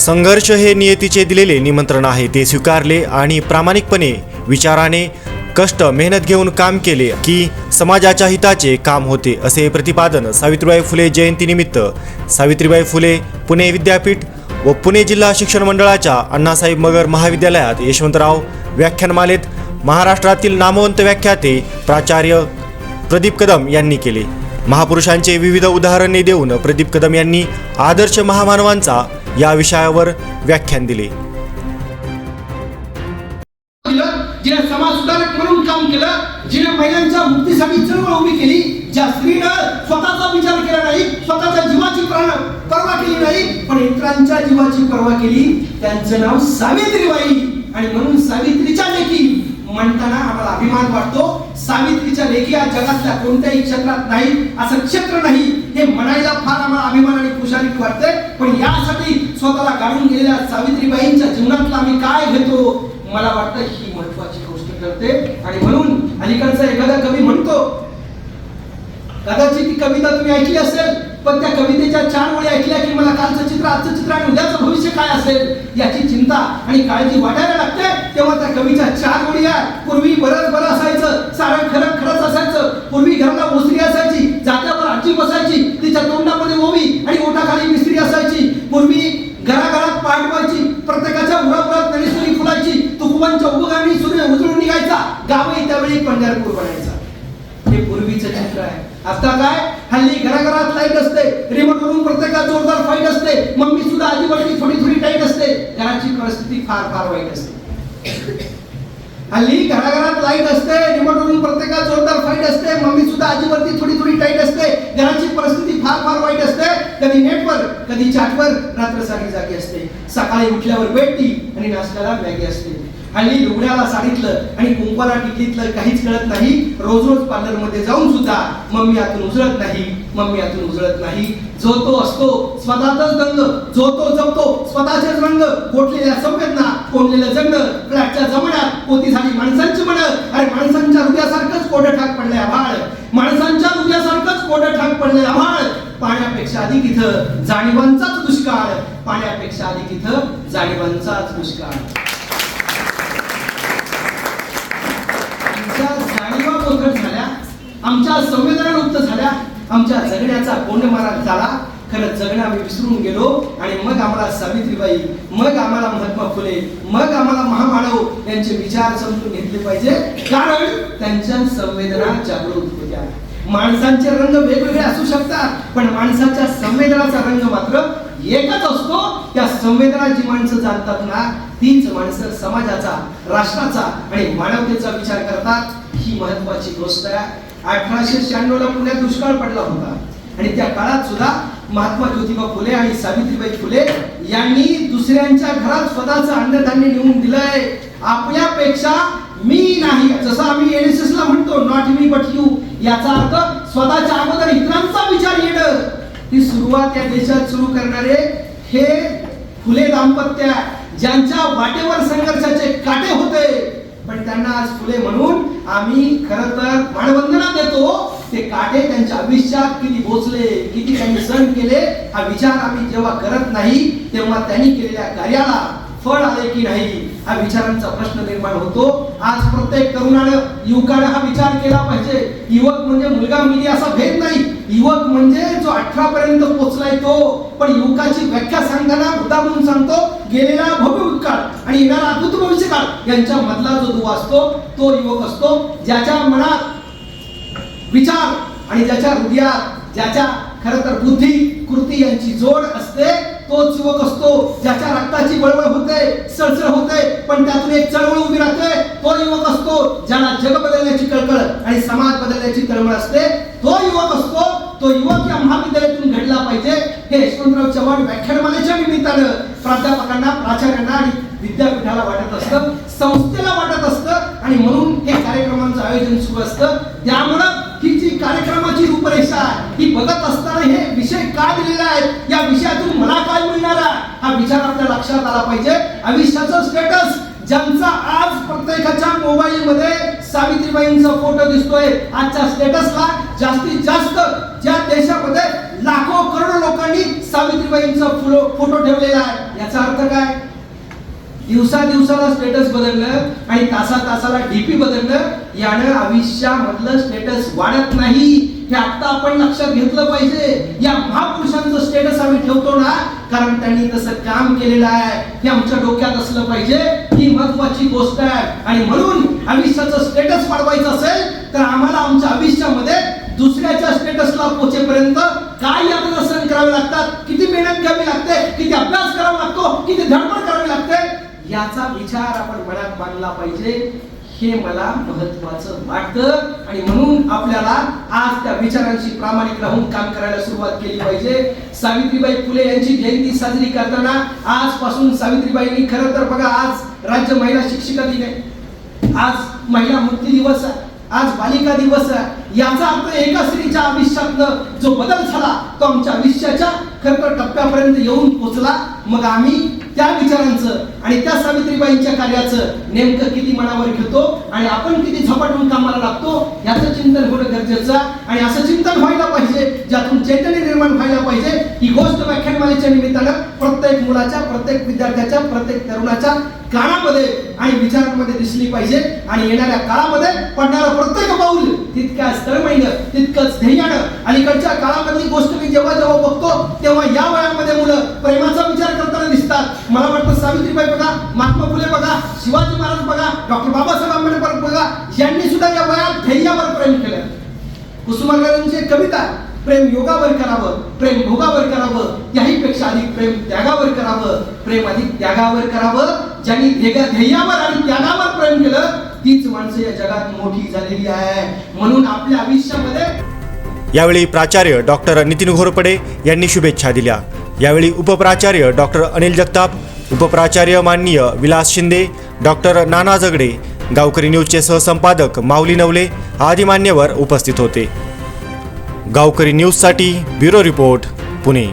संघर्ष हे नियतीचे दिलेले निमंत्रण आहे. ते स्वीकारले आणि प्रामाणिकपणे विचाराने कष्ट मेहनत घेऊन काम केले की समाजाच्या हिताचे काम होते असे प्रतिपादन सावित्रीबाई फुले जयंतीनिमित्त सावित्रीबाई फुले पुणे विद्यापीठ व पुणे जिल्हा शिक्षण मंडळाच्या अण्णासाहेब मगर महाविद्यालयात यशवंतराव व्याख्यानमालेत महाराष्ट्रातील नामवंत व्याख्याते प्राचार्य प्रदीप कदम यांनी केले. महापुरुषांचे विविध उदाहरणे देऊन प्रदीप कदम यांनी आदर्श महामानवांचा या विषयावर व्याख्यान दिले. जिने समाज सुधारक म्हणून काम केलं जिने महिलांच्या मुक्तीसाठी चळवळ उभी केली ज्या स्त्रीनं स्वतःचा विचार केला नाही स्वतःच्या जीवाची प्राण पर्वा केली नाही पण इतरांच्या जीवाची पर्वा केली त्यांचं नाव सावित्रीबाई. आणि म्हणून सावित्रीच्या लेखी म्हणताना आम्हाला अभिमान वाटतो सावित्रीच्या लेखी या जगातल्या कोणत्याही क्षेत्रात नाही असं क्षेत्र नाही हे म्हणायला फार आम्हाला अभिमान आणि खुशाली वाटते पण यासाठी स्वतःला काढून गेलेल्या सावित्रीबाईंच्या जीवनातला आम्ही काय घेतो? मला वाटतं ही महत्वाची गोष्ट ठरते. आणि म्हणून अलीकडचा एखादा कवी म्हणतो कदाचित ती कविता तुम्ही ऐकली असेल पण त्या कवितेच्या चार ओळी ऐकल्या की मला कालचं चित्र आजचं चित्र आणि उद्याचं भविष्य काय असेल? याची चिंता आणि काळजी वाटायला लागते. तेव्हा त्या कवीच्या चार ओळी आहे पूर्वी बरंच बरं असा पंढरपूर बनायचा हे पूर्वीचं चित्र आहे. आता काय? हल्ली घराघरात लाइट असते. रिमोट वरून प्रत्येकात जोरदार फाईट असते. मम्मी सुद्धा आजीवरती थोडी थोडी टाईट असते. घराची परिस्थिती फार फार वाईट असते. हल्ली घराघरात लाइट असते. रिमोट वरून प्रत्येकात जोरदार फाईट असते. मम्मी सुद्धा आजीवरती थोडी थोडी टाईट असते. घराची परिस्थिती फार फार वाईट असते. कधी नेटवर कधी चाटवर रात्र सारी जागी असते. सकाळी उठल्यावर बेटी आणि नाश्त्याला मॅगी असते. आणि रुग्णाला सांगितलं आणि कुंपाला टिकलीतलं काहीच कळत नाही. रोज रोज पार्लरमध्ये जाऊन सुद्धा मम्मी आतून उजळत नाही मम्मी आतून उजळत नाही. जो तो असतो स्वतःचाच दंग. जो तो जपतो स्वतःचेच रंग. गोठलेल्या संवेदना कोंडलेलं जगणं फ्लॅटच्या जमण्यात पोती झाली माणसांची म्हण अरे माणसांच्या हृदयासारखंच कोडं ठाक पडलंय आभाळ. माणसांच्या हृदयासारखंच कोडं ठाक पडलंय आभाळ. पाण्यापेक्षा अधिक इथं जाणीवांचाच दुष्काळ. पाण्यापेक्षा अधिक इथं जाणीवांचाच दुष्काळ आमच्या जाणीवा बोधट झाल्या आमच्या संवेदना लुप्त झाल्या. आमच्या जगण्याचा कोंडमारा झाला. खरं जगणं आम्ही विसरून गेलो आणि मग आम्हाला सावित्रीबाई मग आम्हाला महात्मा फुले मग आम्हाला महामानव यांचे विचार समजून घेतले पाहिजे. कारण त्यांच्या संवेदना जागृत होत्या. माणसांचे रंग वेगवेगळे असू शकतात पण माणसाच्या संवेदनाचा रंग मात्र एकच असतो. त्या संवेदना जी माणसं जाणतात ना तीच माणसं समाजाचा राष्ट्राचा आणि मानवतेचा विचार करतात. ही महत्वाची गोष्ट आहे. अठराशे शहाण्णव ला पुण्यात दुष्काळ पडला होता. आणि त्या काळात सुद्धा महात्मा ज्योतिबा फुले आणि सावित्रीबाई फुले यांनी दुसऱ्यांच्या घरात स्वतःचं अन्नधान्य नेऊन दिलंय. आपल्यापेक्षा मी नाही. जसं आम्ही एनएसएस ला म्हणतो नॉट मी बट यू याचा अर्थ स्वतःच्या अगोदर इतरांचा विचार येणं. ही सुरुवात या देशात सुरू करणारे हे फुले दाम्पत्य ज्यांच्या वाटेवर संघर्षाचे काटे होते. पण त्यांना आज फुले म्हणून आम्ही खर तर मानवंदना देतो. ते काटे त्यांच्या आयुष्यात किती बोचले किती त्यांनी सण केले हा विचार आम्ही जेव्हा करत नाही तेव्हा त्यांनी केलेल्या कार्याला फळ आले की नाही हा विचारांचा प्रश्न निर्माण होतो. आज प्रत्येक तरुणानं युवकानं हा विचार केला पाहिजे. युवक म्हणजे मुलगा मुलगी असा भेद नाही. युवक म्हणजे जो अठरा पर्यंत पोहोचलाय तो. पण युवकाची व्याख्या सांगताना मुद्दा म्हणून सांगतो गेलेला भव्य भूतकाळ आणि येणारा अद्भुत भविष्यकाळ यांच्या मधला जो दुवा असतो तो युवक असतो ज्याच्या मनात विचार आणि ज्याच्या हृदयात ज्याच्या खर तर बुद्धी कृती यांची जोड असते तोच युवक असतो ज्याच्या रक्ताची बळबळ होते सळसळ होते पण त्यातून एक चळवळ उभी राहते तो युवक असतो ज्याला जग बदलण्याची कळकळ आणि समाज बदलण्याची तळमळ असते. तो युवक असतो तो युवक या महाविद्यालयातून घडला पाहिजे हे यशवंतराव चव्हाण व्याख्यानमालेच्या निमित्तानं प्राध्यापकांना प्राचार्यांना आणि विद्यापीठाला वाटत असतं संस्थेला वाटत असतं आणि म्हणून हे कार्यक्रमांचं आयोजन सुरू असतं. त्यामुळं ही जी कार्यक्रमाची रूपरेषा आहे ही बघत असताना हे विषय का दिलेले आहेत या विषयातून मला काय मिळणार आहे? हा विचार आपल्या लक्षात आला पाहिजे. आयुष्याचं स्टेटस ज्यांचा आज प्रत्येकाच्या मोबाईल मध्ये सावित्रीबाईंचा फोटो दिसतोय आजच्या स्टेटसला जास्तीत जास्त ज्या देशामध्ये लाखो करोडो लोकांनी सावित्रीबाईंचा फोटो ठेवलेला आहे. याचा अर्थ काय? दिवसा दिवसाला स्टेटस बदललं आणि तासा तासाला डीपी बदललं यानं आयुष्यामधलं स्टेटस वाढत नाही. हे आता आपण लक्षात घेतलं पाहिजे. या महापुरुषांचं स्टेटस आम्ही ठेवतो ना कारण त्यांनी तसं काम केलेलं आहे. हे आमच्या डोक्यात असलं पाहिजे. ही महत्वाची गोष्ट आहे. आणि म्हणून आयुष्याचं स्टेटस वाढवायचं असेल तर आम्हाला आमच्या आयुष्यामध्ये दुसऱ्याच्या स्टेटसला पोहोचेपर्यंत काय यातना सहन करावे लागतात? किती मेहनत घ्यावी लागते? किती अभ्यास किती धडपड करावी लागते. याचा विचार आपण मनात बांधला पाहिजे. हे मला महत्वाचं वाटतं. आणि म्हणून आपल्याला आज त्या विचारांशी प्रामाणिक राहून काम करायला सुरुवात केली पाहिजे. सावित्रीबाई फुले यांची जयंती साजरी करताना आजपासून सावित्रीबाईंनी खरं तर बघा आज राज्य महिला शिक्षिका दिन आहे. आज महिला मुक्ती दिवस आहे. आज बालिका दिवस आहे. याचा अर्थ एका स्त्रीच्या आयुष्यातलं जो बदल झाला तो आमच्या आयुष्याच्या खरं तर टप्प्यापर्यंत येऊन पोचला. मग आम्ही त्या विचारांचं आणि त्या सावित्रीबाईंच्या कार्याचं नेमकं किती मनावर घेतो आणि आपण किती झपाटून कामाला लागतो याचं चिंतन होणं गरजेचं आणि असं चिंतन व्हायला पाहिजे ज्यातून चैतन्य निर्माण व्हायला पाहिजे ही गोष्ट व्याख्यानमालेच्या निमित्तानं प्रत्येक मुलाच्या प्रत्येक विद्यार्थ्याच्या प्रत्येक तरुणाच्या कानामध्ये आणि विचारांमध्ये दिसली पाहिजे. आणि येणाऱ्या काळामध्ये पडणारं प्रत्येक पाऊल तितक्याच तळमळीनं तितकंच ध्येयानं अलीकडच्या काळामधली गोष्ट मी जेव्हा जेव्हा बघतो तेव्हा या शिवाजी महाराज बघा डॉक्टर बाबासाहेब आंबेडकर बघा यांनी सुद्धा या वयात ध्येयावर प्रेम केलं. कुसुमाग्रजांची कविता प्रेम योगावर करावं प्रेम भोगावर करावं याहीपेक्षा अधिक प्रेम त्यागावर करावं प्रेम अधिक त्यागावर करावं. ज्यांनी ध्येयावर आणि त्यागावर प्रेम केलं तीच माणसं या जगात मोठी झालेली आहे. म्हणून आपल्या आयुष्यामध्ये यावेळी प्राचार्य डॉक्टर नितीन घोरपडे यांनी शुभेच्छा दिल्या. यावेळी उपप्राचार्य डॉक्टर अनिल जगताप उपप्राचार्य माननीय विलास शिंदे डॉक्टर नाना जगडे गावकरी न्यूजचे सहसंपादक माऊली नवले आदी मान्यवर उपस्थित होते. गावकरी न्यूजसाठी ब्युरो रिपोर्ट पुणे.